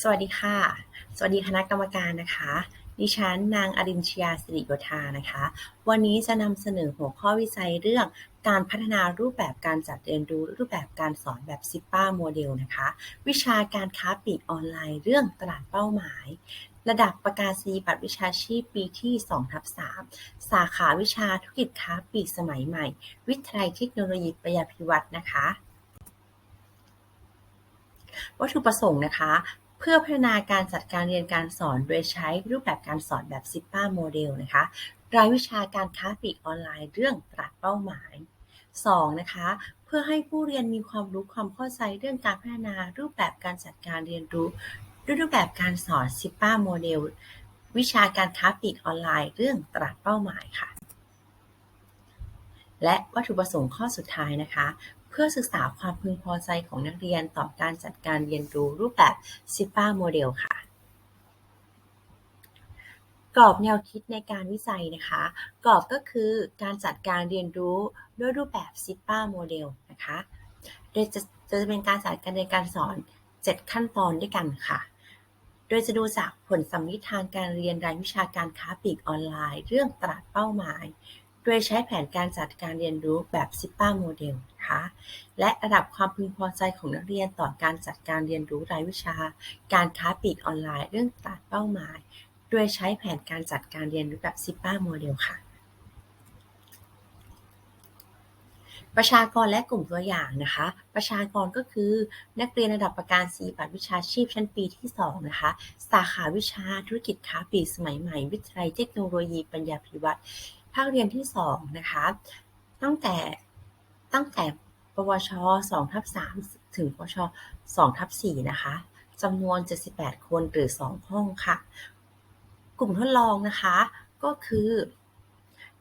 สวัสดีค่ะ สวัสดีคณะกรรมการนะคะ ดิฉันนางอรินชยาสิริโยธานะคะ วันนี้จะนำเสนอหัวข้อวิจัยเรื่องการพัฒนารูปแบบการจัดเรียนรู้รูปแบบการสอนแบบซิปป้าโมเดลนะคะ วิชาการค้าปลีกออนไลน์เรื่องตลาดเป้าหมาย ระดับประกาศนียบัตรวิชาชีพปีที่2ทับ3สาขาวิชาธุรกิจค้าปลีกสมัยใหม่ วิทยาลัยเทคโนโลยีประยาพิวัตรนะคะวัตถุประสงค์นะคะ เพื่อพัฒนาการจัดการเรียนการสอนโดยใช้รูปแบบการสอนแบบซิปป้าโมเดลนะคะรายวิชาการค้าปลีกออนไลน์เรื่องตลาดเป้าหมาย 2. นะคะเพื่อให้ผู้เรียนมีความรู้ความเข้าใจเรื่องการพัฒนารูปแบบการจัดการเรียนรู้ด้วยรูปแบบการสอนซิปป้าโมเดลวิชาการค้าปลีกออนไลน์เรื่องตลาดเป้าหมายค่ะ และวัตถุประสงค์ข้อสุดท้ายนะคะ เพื่อศึกษาความพึงพอใจของนักเรียนต่อการจัดการเรียนรู้รูปแบบซิปป้าโมเดลค่ะ กรอบแนวคิดในการวิจัยนะคะ กรอบก็คือการจัดการเรียนรู้ด้วยรูปแบบซิปป้าโมเดลนะคะ โดยจะจะเป็นการจัดการเรียนการสอน 7 ขั้นตอนด้วยกันค่ะโดยจะดูจากผลสัมมิทางการเรียนรายวิชาการค้าปลีกออนไลน์ เรื่องตลาดเป้าหมาย โดยใช้แผนการจัดการเรียนรู้แบบซิปป้าโมเดล นะคะ และระดับความพึงพอใจของนักเรียนต่อการจัดการเรียนรู้รายวิชา การค้าปลีกออนไลน์ เรื่องตลาดเป้าหมาย โดยใช้แผนการจัดการเรียนรู้แบบซิปป้าโมเดลค่ะประชากรและกลุ่มตัวอย่างนะคะ ประชากรก็คือนักเรียนระดับประการสีบัตรวิชาชีพชั้นปีที่ 2 นะคะ สาขาวิชาธุรกิจค้าปลีกสมัยใหม่ วิทยาลัยเทคโนโลยีปัญญาภิวัตรภาคเรียนที่ 2 นะคะ ตั้งแต่ ตั้งแต่ ปวช2ทับ3ถึง ปวช2ทับ4นะคะ จำนวน 78 คนหรือ 2 ห้องค่ะ กลุ่มทดลองนะคะ ก็คือ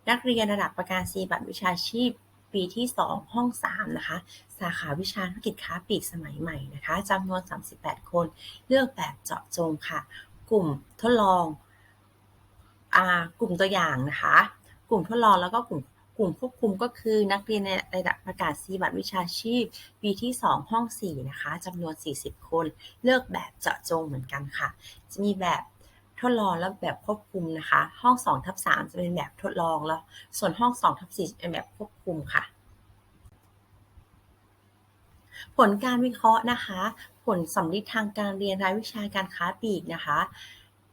นักเรียนระดับประการสีบัตรวิชาชีพปีที่ 2 ห้อง 3 นะคะ สาขาวิชาธุรกิจค้าปลีกสมัยใหม่นะคะจำนวน 38 คน เลือกแบบเจาะจงค่ะ กลุ่มทดลองอากลุ่มตัวอย่างนะคะ กลุ่มทดลองแล้วก็กลุ่ม ลุ่มควบคุมก็คือนักเรียนในระดับประกาศนียบัตรวิชาชีพ ปีที่ 2 ห้อง 4 นะคะจำนวน 40 คน เลือกแบบเจาะจงเหมือนกันค่ะ จะมีแบบทดลองและแบบควบคุมนะคะ ห้อง2ทับ3จะเป็นแบบทดลองแล้ว ส่วนห้อง2ทับ4จะเป็นแบบควบคุมค่ะ ผลการวิเคราะห์นะคะ ผลสำลิดทางการเรียนรายวิชาการค้าปลีกนะคะ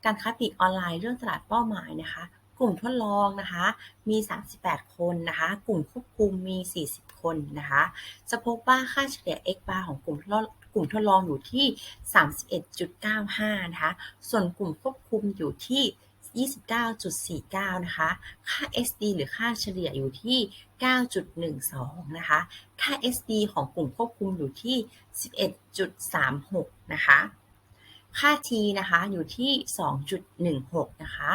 การค้าปลีกออนไลน์เรื่องตลาดเป้าหมายนะคะ กลุ่มทดลองนะคะมี 38 คนนะคะ กลุ่มควบคุมมี 40 คนนะคะ จะพบว่าค่าเฉลี่ย x bar ของกลุ่มทดลองกลุ่มทดลองอยู่ที่ 31.95 นะคะ ส่วนกลุ่มควบคุมอยู่ที่29.49 นะคะ ค่า SD หรือค่าเฉลี่ยอยู่ที่ 9.12 นะคะ ค่า SD ของกลุ่มควบคุมอยู่ที่ 11.36 นะคะ ค่า T นะคะอยู่ที่ 2.16 นะคะ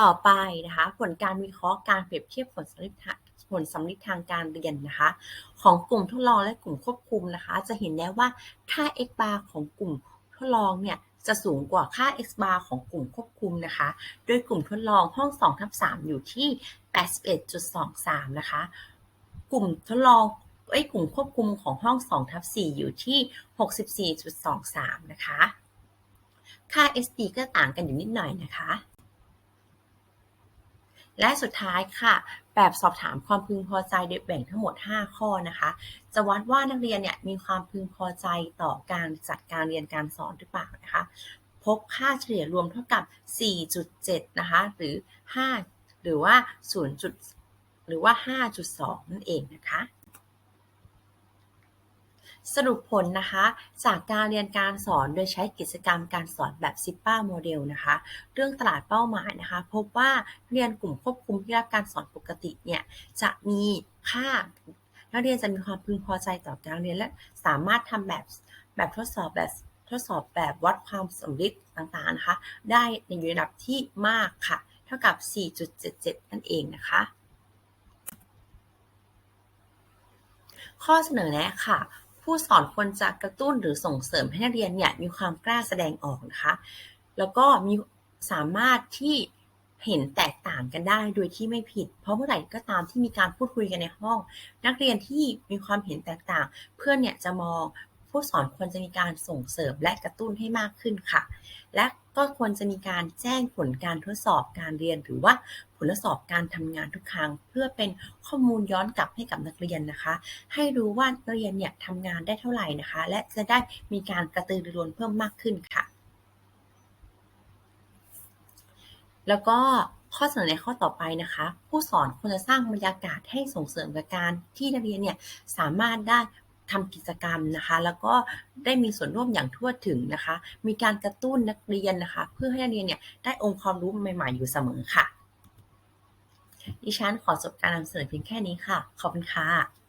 ต่อไปนะคะ ผลการวิเคราะห์การเปรียบเทียบผลสำลิดทางผลสำลิดทางการเรียนนะคะ ของกลุ่มทดลองและกลุ่มควบคุมนะคะ จะเห็นได้ว่าค่า x bar ของกลุ่มทดลองเนี่ยจะสูงกว่าค่า x bar ของกลุ่มควบคุมนะคะ โดยกลุ่มทดลองห้อง2ทับ3อยู่ที่ 81.23 นะคะ กลุ่มทดลองไอ้กลุ่มควบคุมของห้อง2ทับ4อยู่ที่ 64.23 นะคะ ค่า SD ก็ต่างกันอยู่นิดหน่อยนะคะ และสุดท้ายค่ะ แบบสอบถามความพึงพอใจโดยแบ่งทั้งหมด 5 ข้อนะคะ จะวัดว่านักเรียนเนี่ยมีความพึงพอใจต่อการจัดการเรียนการสอนหรือเปล่านะคะ พบค่าเฉลี่ยรวมเท่ากับ 4.7 นะคะ หรือ 5 หรือว่า0.0หรือว่า 5.2 นั่นเองนะคะ สรุปผลนะคะ จากการเรียนการสอนโดยใช้กิจกรรมการสอนแบบซิปป้าโมเดลนะคะ เรื่องตลาดเป้าหมายนะคะ พบว่าเรียนกลุ่มควบคุมที่รับการสอนปกติเนี่ยจะมีค่านักเรียนจะมีความพึงพอใจต่อการเรียนและสามารถทำแบบแบบทดสอบแบบทดสอบแบบวัดความสำเร็จต่างๆนะคะ ได้ในระดับที่มากค่ะ เท่ากับ 4.77 นั่นเองนะคะ ข้อเสนอแนะค่ะ ผู้สอนควรจะกระตุ้นหรือส่งเสริมให้นักเรียนเนี่ยมีความกล้าแสดงออกนะคะ แล้วก็มีสามารถที่เห็นแตกต่างกันได้โดยที่ไม่ผิด เพราะเมื่อไหร่ก็ตามที่มีการพูดคุยกันในห้อง นักเรียนที่มีความเห็นแตกต่าง เพื่อนเนี่ยจะมอง ผู้สอนควรจะมีการส่งเสริมและกระตุ้นให้มากขึ้นค่ะ และก็ควรจะมีการแจ้งผลการทดสอบการเรียน หรือว่าผลทดสอบการทำงานทุกครั้ง เพื่อเป็นข้อมูลย้อนกลับให้กับนักเรียนนะคะ ให้รู้ว่านักเรียนเนี่ยทำงานได้เท่าไหร่นะคะ และจะได้มีการกระตือรือร้นเพิ่มมากขึ้นค่ะ แล้วก็ข้อเสนอในข้อต่อไปนะคะ ผู้สอนควรจะสร้างบรรยากาศให้ส่งเสริมกับการที่นักเรียนเนี่ยสามารถได้ ทำกิจกรรมนะคะ แล้วก็ได้มีส่วนร่วมอย่างทั่วถึงนะคะ มีการกระตุ้นนักเรียนนะคะ เพื่อให้นักเรียนเนี่ยได้องค์ความรู้ใหม่ ๆ อยู่เสมอค่ะ ดิฉันขอจบการนำเสนอเพียงแค่นี้ค่ะ ขอบคุณค่ะ